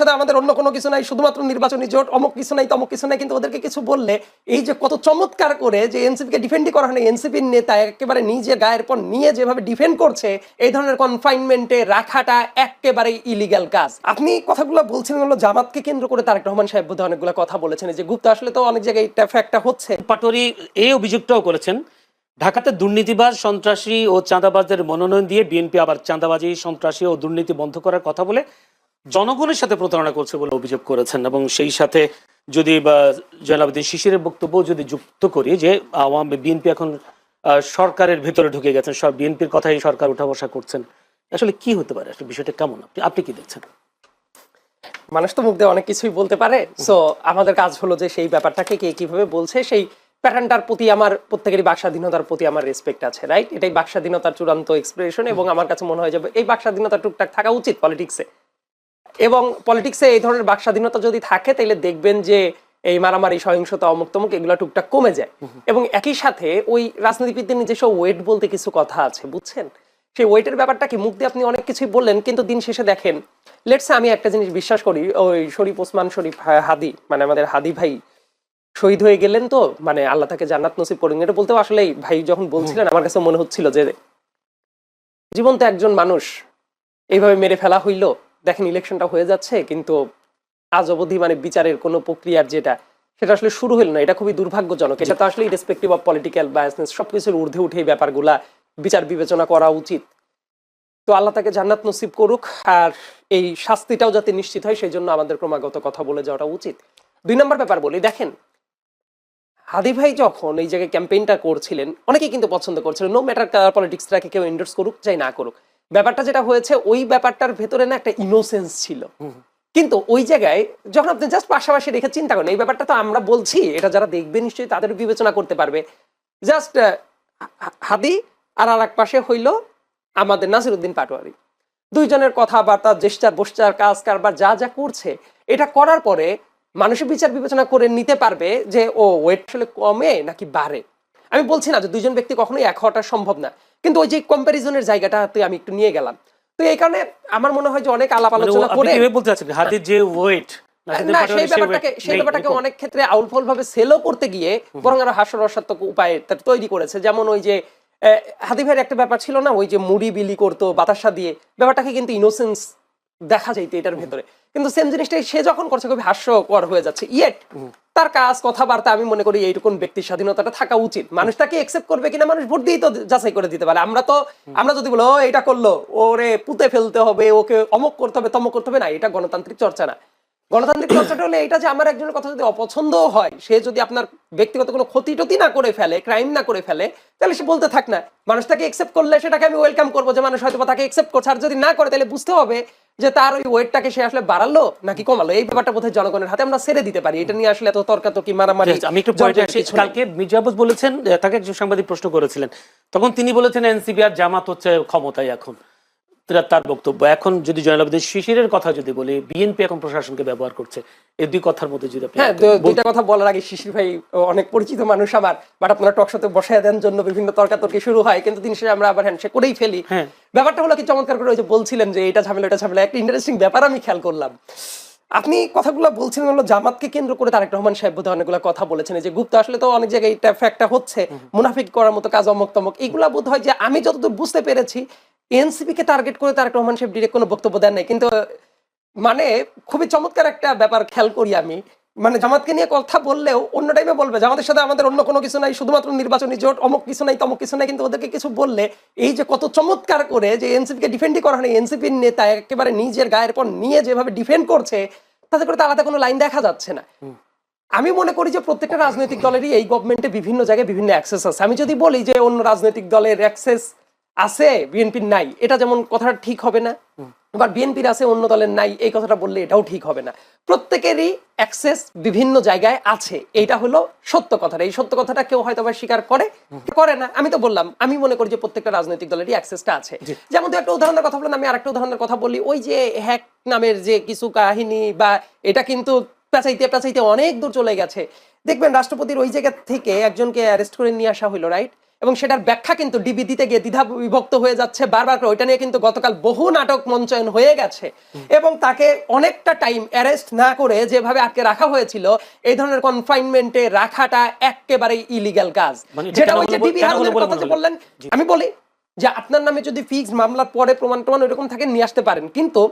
সাথে আমাদের অন্য কোনো কিছু নাই, শুধুমাত্র নির্বাচনী জোট, অমুক কিছু নাই, তমুক কিছু নাই, কিন্তু ওদেরকে কিছু বললে এই যে কত চমৎকার করে যে এনসিপি কে ডিফেন্ডই করা হয় এনসিপির নেতা একেবারে নিজে গায়ের পর নিয়ে যেভাবে ডিফেন্ড করছে, এই ধরনের কনফাইনমেন্টে রাখাটা একেবারে ইলিগাল কাজ। আপনি কথাগুলো বলছিলেন হলো জামাতকে কেন্দ্র করে তারেক রহমান সাহেব বোধহয় অনেকগুলো কথা বলেছেন যে গুপ্ত আসলে তো অনেক জায়গায় এটা ফ্যাক্টটা হচ্ছে। পাটোয়ারি এই অভিযোগটাও করেছেন, ঢাকাতে দুর্নীতিবাজ, সন্ত্রাসী ও চাঁদাবাজদের মনোনয়ন দিয়ে বিএনপি আবার চাঁদাবাজি, সন্ত্রাসী ও দুর্নীতি বন্ধ করার কথা বলে জনগণের সাথে প্রতারণা করছে বলে অভিযোগ করেছেন এবং সেই সাথে যদি বা জয়নাবুদ্দিন শিশিরের বক্তব্য যদি যুক্ত করি যে আওয়ামী বিএনপি এখন সরকারের ভেতরে ঢুকে গেছেন সব বিএনপির কথাই সরকার উঠা বসা করছেন আসলে কি হতে পারে? আসলে বিষয়টা কেমন? আপনি আপনি কি দেখছেন? মানুষ তো মুখ দিয়ে অনেক কিছুই বলতে পারে। সো আমাদের কাজ হলো যে সেই ব্যাপারটাকে কে কীভাবে বলছে সেই প্যাটার্নটার প্রতি আমার প্রত্যেকেরই বাক স্বাধীনতার প্রতি আমার রেসপেক্ট আছে রাইট এটাই বাক স্বাধীনতার চূড়ান্ত এক্সপ্রেশন এবং আমার কাছে মনে হয় যে এই বাক স্বাধীনতা টুকটাক থাকা উচিত পলিটিক্সে এবং পলিটিক্সে এই ধরনের বাক স্বাধীনতা যদি থাকে তাহলে দেখবেন যে এই মারামারি সহিংসতা অমুক তমুক এগুলো টুকটাক কমে যায়। এবং একই সাথে ওই রাজনীতিবিদদের নিজস্ব ওয়েট বলতে কিছু কথা আছে বুঝছেন? সেই ওয়েটের ব্যাপারটা কি? মুখ দিয়ে আপনি অনেক কিছুই বললেন কিন্তু দিন শেষে দেখেন লেটসে আমি একটা জিনিস বিশ্বাস করি ওই শরীফ ওসমান শরীফ হাদি মানে আমাদের হাদি ভাই শহীদ হয়ে গেলেন তো মানে আল্লাহ তাকে জান্নাত নসিব করুন এটা বলতেও আসলে ভাই যখন বলছিলেন আমার কাছে মনে হচ্ছিল যে জীবন্ত একজন মানুষ এইভাবে মেরে ফেলা হইল দেখেন ইলেকশনটা হয়ে যাচ্ছে, কিন্তু আজ অবধি মানে বিচারের কোনো প্রক্রিয়ার যেটা, সেটা আসলে শুরু হইল না। এটা খুবই দুর্ভাগ্যজনক। এটা তো আসলে রেসপেক্টিভ অফ পলিটিক্যাল বায়াসনেস সবকিছুর ঊর্ধ্বে উঠে ব্যাপারগুলা বিচার বিবেচনা করা উচিত। তো আল্লাহ তাকে জান্নাত নসিব করুক, আর এই শাস্তিটাও যাতে নিশ্চিত হয়, সেই জন্য আমাদের ক্রমাগত কথা বলে যাওয়াটা উচিত। দুই নম্বর ব্যাপার বলি, দেখেন, হাদি ভাই যখন এই জায়গায় ক্যাম্পেইনটা করছিলেন, অনেকেই কিন্তু পছন্দ করছিলেন নো ম্যাটার পলিটিক্সটাকে কেউ এন্ডোর্স করুক, চাই না করুক। ব্যাপারটা যেটা হয়েছে ওই ব্যাপারটার ভেতরে না একটা ইনোসেন্স ছিল। কিন্তু ওই জায়গায় যখন আপনি জাস্ট পাশাপাশি রেখে চিন্তা করেন এই ব্যাপারটা তো আমরা বলছি এটা যারা দেখবে নিশ্চয়ই তাদের বিবেচনা করতে পারবে। জাস্ট হাদি আর আর এক পাশে হইল আমাদের নাসিরুদ্দিন পাটোয়ারি। দুইজনের কথাবার্তা জেস্টার বসচার কাজ কারবার যা যা করছে এটা করার পরে মানুষের বিচার বিবেচনা করে নিতে পারবে যে ও ওয়েট আসলে কমে নাকি বাড়ে? আমি বলছি না যে দুইজন ব্যক্তি কখনোই এক হওয়াটা সম্ভব না। কিন্তু ওই যে কম্প্যারিজনের জায়গাটাতে আমি একটু নিয়ে গেলাম। তো এই কারণে আমার মনে হয় যে অনেক আলাপ মানে আলোচনা করে বলতে চাচ্ছেন? হাতের যে ওয়েট না সেই ব্যাপারটাকে সেই ব্যাপারটাকে অনেক ক্ষেত্রে আউলফল ভাবে সেলও করতে গিয়ে বরং আরও হাস্যরসাত্মক উপায়ে তার করেছে। যেমন ওই যে হাদি ভাইয়ের একটা ব্যাপার ছিল না? ওই যে মুড়ি বিলি করতো বাতাসা দিয়ে। ব্যাপারটাকে কিন্তু ইনোসেন্স দেখা যাইতো এটার ভেতরে। কিন্তু সেম জিনিসটাই সে যখন করছে খুবই হাস্যকর হয়ে যাচ্ছে। ইয়েট তার কাজ কথাবার্তা আমি মনে করি এইটুকুন ব্যক্তির স্বাধীনতাটা থাকা উচিত। মানুষ তাকে একসেপ্ট করবে কিনা মানুষ ভোট দিয়েই তো যাচাই করে দিতে পারে। আমরা তো আমরা যদি বলো এটা করল ওরে পুঁতে ফেলতে হবে ওকে অমক করতে হবে তমক করতে হবে না এটা গণতান্ত্রিক চর্চা না। গণতান্ত্রিক চর্চাটা হলে এটা যে আমার একজনের কথা যদি অপছন্দ হয় সে যদি আপনার ব্যক্তিগত কোনো ক্ষতি টতি না করে ফেলে ক্রাইম না করে ফেলে তাহলে সে বলতে থাক না। মানুষ তাকে একসেপ্ট করলে সেটাকে আমি ওয়েলকাম করব যে মানুষ হয়তো তাকে একসেপ্ট করছে। আর যদি না করে তাহলে বুঝতে হবে যে তার ওই ওয়েটটাকে সে আসলে বাড়ালো নাকি কমালো? এই ব্যাপারটা বোধহয় জনগণের হাতে আমরা ছেড়ে দিতে পারি। এটা নিয়ে আসলে এত তর্কাতর্কি মারামারি আমি একটু পয়েন্টে আসি কালকে মির্জা আব্বাস বলেছেন তাকে একজন সাংবাদিক প্রশ্ন করেছিলেন। তখন তিনি বলেছেন এনসিপি আর জামাত হচ্ছে ক্ষমতায় এখন। তার- বক্তব্য। এখন যদি জয়নাবুদ্দিন শিশিরের কথা যদি বলি বিএনপি এখন প্রশাসনকে ব্যবহার করছে। এই দুই কথার মধ্যে যদি আপনি হ্যাঁ দুইটা কথা বলার আগে শিশির ভাই অনেক পরিচিত মানুষ আমার বাট আপনারা টকশোতে বসায় দেন জন্য বিভিন্ন তর্কাতর্কি শুরু হয় কিন্তু দিন শেষে আমরা আবার হ্যান্ডশেক করেই ফেলি। হ্যাঁ। ব্যাপারটা হলো কি চমৎকার করে ওই যে বলছিলেন যে এটা ঝামেলা এটা ঝামেলা। একটা ইন্টারেস্টিং ব্যাপার আমি খেয়াল করলাম। আপনি কথাগুলো বলছিলেন হলো জামাতকে কেন্দ্র করে তারেক রহমান সাহেব বোধহয় অনেকগুলো কথা বলেছেন। যে গুপ্ত আসলে তো অনেক জায়গায় এটা ফ্যাক্টটা হচ্ছে। মুনাফিক করার মতো কাজ অমক তমক এইগুলা বোধ হয় যে আমি যতদূর বুঝতে পেরেছি এনসিপি কে টার্গেট করে তারেক রহমান সাহেব ডিরেক্ট কোনো বক্তব্য দেন নাই। কিন্তু মানে খুবই চমৎকার একটা ব্যাপার খেয়াল করি আমি মানে জামাতকে নিয়ে কথা বললেও অন্য টাইমে বলবে জামাতের সাথে আমাদের অন্য কোনো কিছু নাই শুধুমাত্র নির্বাচনী জোট অমুক কিছু নাই তমুক কিছু নাই কিন্তু ওদেরকে কিছু বললে এই যে কত চমৎকার করে যে এনসিপি কে ডিফেন্ডই করা হয় এনসিপির নেতা একেবারে নিজের গায়ের পর নিয়ে যেভাবে ডিফেন্ড করছে তাতে করে তো আলাদা কোনো লাইন দেখা যাচ্ছে না। আমি মনে করি যে প্রত্যেকটা রাজনৈতিক দলেরই এই গভর্নমেন্টে বিভিন্ন জায়গায় বিভিন্ন অ্যাক্সেস আছে। আমি যদি বলি যে অন্য রাজনৈতিক দলের অ্যাক্সেস আছে বিএনপির নাই এটা যেমন কথাটা ঠিক হবে না। আবার বিএনপির আছে অন্য দলের নাই এই কথাটা বললে এটাও ঠিক হবে না। প্রত্যেকেরই অ্যাক্সেস বিভিন্ন জায়গায় আছে। এইটা হলো সত্য কথাটা। এই সত্য কথাটা কেউ হয়তো স্বীকার করে করে না। আমি তো বললাম আমি মনে করি যে প্রত্যেকটা রাজনৈতিক দলেরই অ্যাক্সেসটা আছে। যেমন একটা উদাহরণের কথা বললাম আমি আরেকটা উদাহরণের কথা বলি। ওই যে হ্যাক নামের যে কিছু কাহিনী বা এটা কিন্তু পেঁচাইতে পেঁচাইতে অনেক দূর চলে গেছে। দেখবেন রাষ্ট্রপতির ওই জায়গা থেকে একজনকে অ্যারেস্ট করে নিয়ে আসা হলো রাইট এবং সেটার ব্যাখ্যা কিন্তু ডিবি দিতে গিয়ে দ্বিধা বিভক্ত হয়ে যাচ্ছে বারবার করে। ওইটা নিয়ে কিন্তু গতকাল বহু নাটক মঞ্চায়ন হয়ে গেছে। এবং তাকে অনেকটা টাইম অ্যারেস্ট না করে যেভাবে আটকে রাখা হয়েছিল এই ধরনের কনফাইনমেন্টে রাখাটা একেবারেই ইলিগাল কাজ। মানে যেটা ওই যে ডিবি হারুনের কথা যে বললেন আমি বলি যে আপনার নামে যদি ফিক্স মামলার পরে প্রমাণ প্রমাণ এরকম থাকে নিয়ে আসতে পারেন। কিন্তু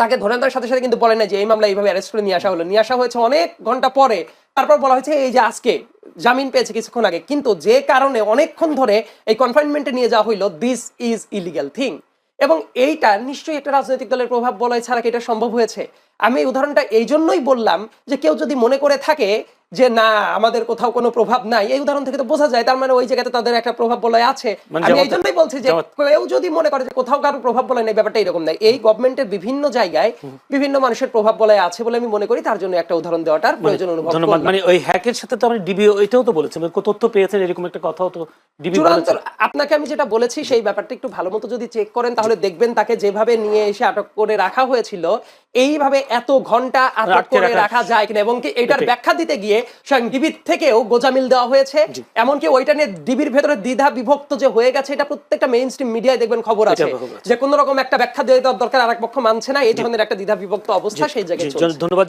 তাকে ধরে আনার সাথে সাথে কিন্তু বলে না যে এই মামলা এইভাবে অ্যারেস্ট করে নিয়ে আসা হলো। নিয়ে আসা হয়েছে অনেক ঘণ্টা পরে। তারপর বলা হয়েছে, এই যে আজকে জামিন পেয়েছে কিছুক্ষণ আগে। কিন্তু যে কারণে অনেকক্ষণ ধরে এই কনফাইনমেন্টে নিয়ে যাওয়া হইল দিস ইজ ইলিগাল থিং এবং এইটা নিশ্চয়ই একটা রাজনৈতিক দলের প্রভাব বলয় ছাড়া কি এটা সম্ভব হয়েছে? আমি এই উদাহরণটা এই জন্যই বললাম যে কেউ যদি মনে করে থাকে যে না আমাদের কোথাও কোনো প্রভাব নাই। এই উদাহরণ থেকে তো বোঝা যায় তার মানে ওই জায়গাতে তাদের একটা প্রভাব বলয় আছে। মানে আমি এই জন্যই বলছি যে কেউ যদি মনে করে যে কোথাও কারও প্রভাব বলয় নেই ব্যাপারটা এরকম নাই। এই গভর্নমেন্টের বিভিন্ন জায়গায় বিভিন্ন মানুষের প্রভাব বলয় আছে বলে আমি মনে করি তার জন্য একটা উদাহরণ দেওয়াটার প্রয়োজন অনুভব ধন্যবাদ। মানে ওই হ্যাকের সাথে তো আপনি ডিবি এটাও তো বলেছেন। মানে তথ্য পেয়েছেন এরকম একটা কথাও তো ডিবি বলেছে আপনাকে আমি যেটা বলেছি সেই ব্যাপারটা একটু ভালো মতো যদি চেক করেন তাহলে দেখবেন তাকে যেভাবে নিয়ে এসে আটক করে রাখা হয়েছিল এইভাবে এত ঘণ্টা আটক করে রাখা- যায় কিনা? এবং কি এটার ব্যাখ্যা দিতে গিয়ে স্বয়ং ডিবির থেকেও গোজামিল দেওয়া হয়েছে। এমনকি ওইটা নিয়ে ডিবির ভেতরে দ্বিধা বিভক্ত যে হয়ে গেছে এটা প্রত্যেকটা মেইন স্ট্রিম মিডিয়ায় দেখবেন খবর আছে। যে কোন রকম একটা ব্যাখ্যা দিয়ে দেওয়ার দরকার আরেক পক্ষ মানছে না এই ধরনের একটা দ্বিধা বিভক্ত অবস্থা সেই জায়গায় ধন্যবাদ